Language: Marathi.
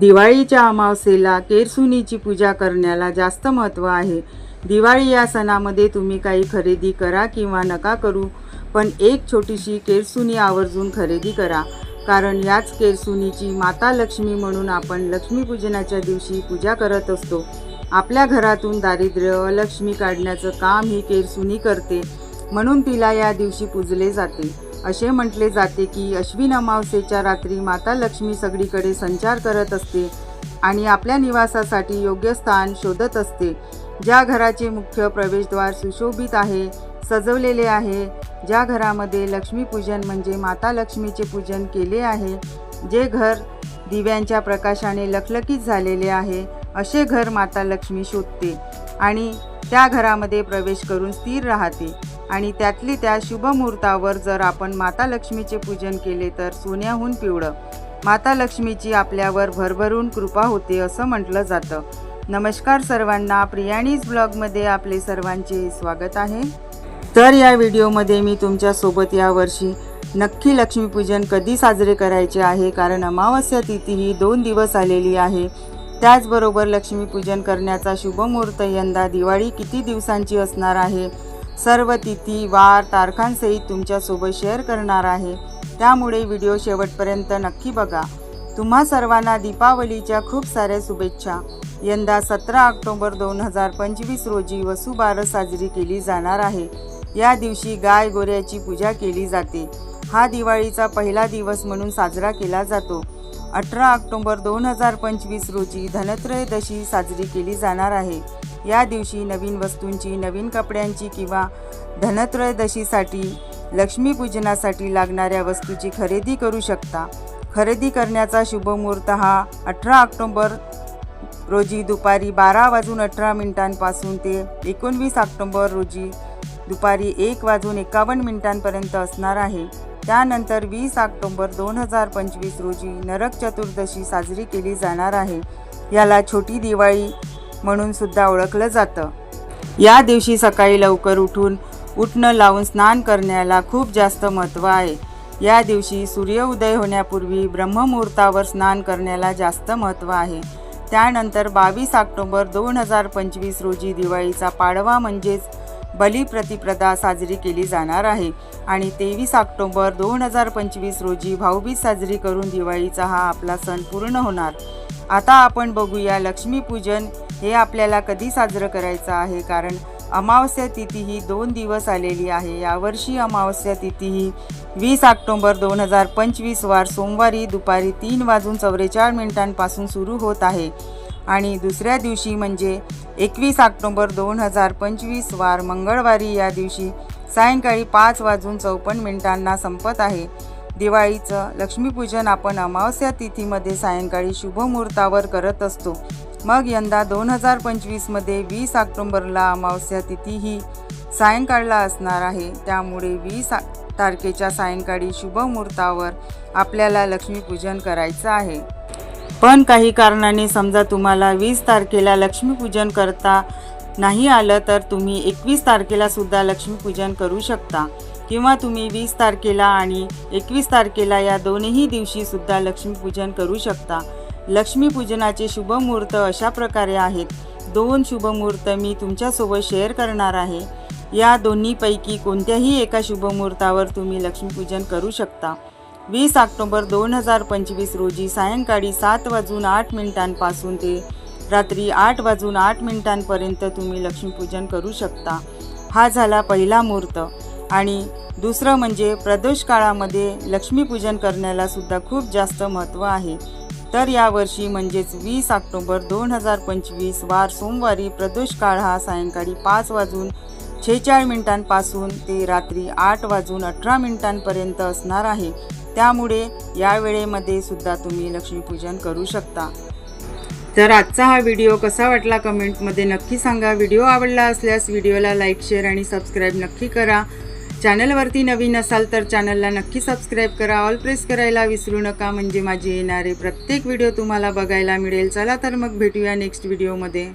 दिवाळीच्या अमावस्येला केरसुनीची पूजा करण्याला जास्त महत्त्व आहे. दिवाळी या सणामध्ये तुम्ही काही खरेदी करा किंवा नका करू पण एक छोटीशी केरसुनी आवर्जून खरेदी करा. कारण याच केरसुनीची माता लक्ष्मी म्हणून आपण लक्ष्मीपूजनाच्या दिवशी पूजा करत असतो. आपल्या घरातून दारिद्र्य अलक्ष्मी काढण्याचं काम ही केरसुनी करते. म्हणून तिला या दिवशी पूजले जाते. असे म्हटले जाते की अश्विन अमावस्येच्या रात्री माता लक्ष्मी सगळीकडे संचार करत असते आणि आपल्या निवासासाठी योग्य स्थान शोधत असते. ज्या घराचे मुख्य प्रवेशद्वार सुशोभित आहे सजवलेले आहे ज्या घरामध्ये लक्ष्मीपूजन म्हणजे माता लक्ष्मीचे पूजन केले आहे जे घर दिव्यांच्या प्रकाशाने लखलखीत झालेले आहे असे घर माता लक्ष्मी शोधते आणि त्या घरामध्ये प्रवेश करून स्थिर राहते. आणि त्यातली त्या शुभमुहूर्तावर जर आपण माता लक्ष्मीचे पूजन केले तर सोन्याहून पिवळं. माता लक्ष्मीची आपल्यावर भरभरून कृपा होते असं म्हटलं जातं. नमस्कार सर्वांना प्रियाणीज ब्लॉगमध्ये आपले सर्वांचे स्वागत आहे. तर या व्हिडिओमध्ये मी तुमच्यासोबत यावर्षी नक्की लक्ष्मीपूजन कधी साजरे करायचे आहे? कारण अमावस्या तिथी ही दोन दिवस आलेली आहे. त्याचबरोबर लक्ष्मीपूजन करण्याचा शुभमुहूर्त यंदा दिवाळी किती दिवसांची असणार आहे? सर्व तिथी वार तारखांसहित तुमच्यासोबत शेअर करणार आहे. त्यामुळे व्हिडिओ शेवटपर्यंत नक्की बघा. तुम्हा सर्वांना दीपावलीच्या खूप साऱ्या शुभेच्छा. यंदा सतरा ऑक्टोबर दोन हजार पंचवीस रोजी वसुबारस साजरी केली जाणार आहे. या दिवशी गाय गोऱ्याची पूजा केली जाते. हा दिवाळीचा पहिला दिवस म्हणून साजरा केला जातो. अठरा ऑक्टोबर दोन हजार पंचवीस रोजी धनत्रयोदशी साजरी केली जाणार आहे. या दिवशी नवीन वस्तूंची नवीन कपड्यांची किंवा धनत्रयोदशीसाठी लक्ष्मीपूजनासाठी लागणाऱ्या वस्तूची खरेदी करू शकता. खरेदी करण्याचा शुभमुहूर्त हा अठरा ऑक्टोंबर रोजी दुपारी बारा वाजून अठरा मिनिटांपासून ते एकोणवीस ऑक्टोंबर रोजी दुपारी एक वाजून एकावन्न मिनिटांपर्यंत असणार आहे. त्यानंतर वीस ऑक्टोंबर दोन हजार पंचवीस रोजी नरक चतुर्दशी साजरी केली जाणार आहे. याला छोटी दिवाळी म्हणून सुद्धा ओळखलं जातं. या दिवशी सकाळी लवकर उठून उठणं लावून स्नान करण्याला खूप जास्त महत्त्व आहे. या दिवशी सूर्य उदय होण्यापूर्वी ब्रह्ममुहूर्तावर स्नान करण्याला जास्त महत्त्व आहे. त्यानंतर बावीस ऑक्टोबर दोन हजार पंचवीस रोजी दिवाळीचा पाडवा म्हणजेच बलिप्रतिप्रदा साजरी केली जाणार आहे आणि तेवीस ऑक्टोबर दोन हजार पंचवीस रोजी भाऊबीज साजरी करून दिवाळीचा हा आपला सण पूर्ण होणार. आता आपण बघूया लक्ष्मीपूजन हे आपल्याला कधी साजरं करायचं आहे? कारण अमावस्या तिथी ही दोन दिवस आलेली आहे. यावर्षी अमावस्या तिथी ही वीस ऑक्टोंबर दोन हजार पंचवीस वार सोमवारी दुपारी तीन वाजून चौवेचाळ मिनिटांपासून सुरू होत आहे. आणि दुसऱ्या दिवशी म्हणजे एकवीस ऑक्टोंबर दोन हजार पंचवीस वार मंगळवारी या दिवशी सायंकाळी पाच वाजून चौपन्न मिनिटांना संपत आहे. दिवाळीचं लक्ष्मीपूजन आपण अमावस्या तिथीमध्ये सायंकाळी शुभमुहूर्तावर करत असतो. मग यंदा दोन हजार पंचवीसमध्ये वीस ऑक्टोंबरला अमावस्या तिथी ही सायंकाळला असणार आहे. त्यामुळे वीस तारखेच्या सायंकाळी शुभमुहूर्तावर आपल्याला लक्ष्मीपूजन करायचं आहे. पण काही कारणाने समजा तुम्हाला वीस तारखेला लक्ष्मीपूजन करता नाही आलं तर तुम्ही एकवीस तारखेला सुद्धा लक्ष्मीपूजन करू शकता. किंवा तुम्ही वीस तारखेला आणि एकवीस तारखेला या दोन्ही दिवशी सुद्धा लक्ष्मीपूजन करू शकता. लक्ष्मीपूजनाचे शुभमुहूर्त अशा प्रकारे आहेत. दोन शुभमुहूर्त मी तुमच्यासोबत शेअर करणार आहे. या दोन्हीपैकी कोणत्याही एका शुभमुहूर्तावर तुम्ही लक्ष्मीपूजन करू शकता. वीस ऑक्टोबर दोन हजार पंचवीस रोजी सायंकाळी सात वाजून आठ मिनिटांपासून ते रात्री आठ वाजून आठ मिनिटांपर्यंत तुम्ही लक्ष्मीपूजन करू शकता. हा झाला पहिला मुहूर्त. आणि दुसरं म्हणजे प्रदोष काळामध्ये लक्ष्मीपूजन करण्याला सुद्धा खूप जास्त महत्त्व आहे. तर यावर्षी म्हणजेच वीस ऑक्टोबर दोन हजार पंचवीस वार सोमवारी प्रदोष काळ हा सायंकाळी पाच वाजून छेचाळीस मिनिटांपासून ते रात्री आठ वाजून अठरा मिनिटांपर्यंत असणार आहे. त्यामुळे या वेळेमध्ये सुद्धा तुम्ही लक्ष्मीपूजन करू शकता. तर आजचा हा व्हिडिओ कसा वाटला कमेंटमध्ये नक्की सांगा. व्हिडिओ आवडला असल्यास व्हिडिओला लाईक शेअर आणि सबस्क्राईब नक्की करा. चॅनलवरती नवीन असाल तर चॅनलला नक्की सबस्क्राईब करा. ऑल प्रेस करायला विसरू नका. म्हणजे माझे येणारे प्रत्येक व्हिडिओ तुम्हाला बघायला मिळेल. चला तर मग भेटूया नेक्स्ट व्हिडिओमध्ये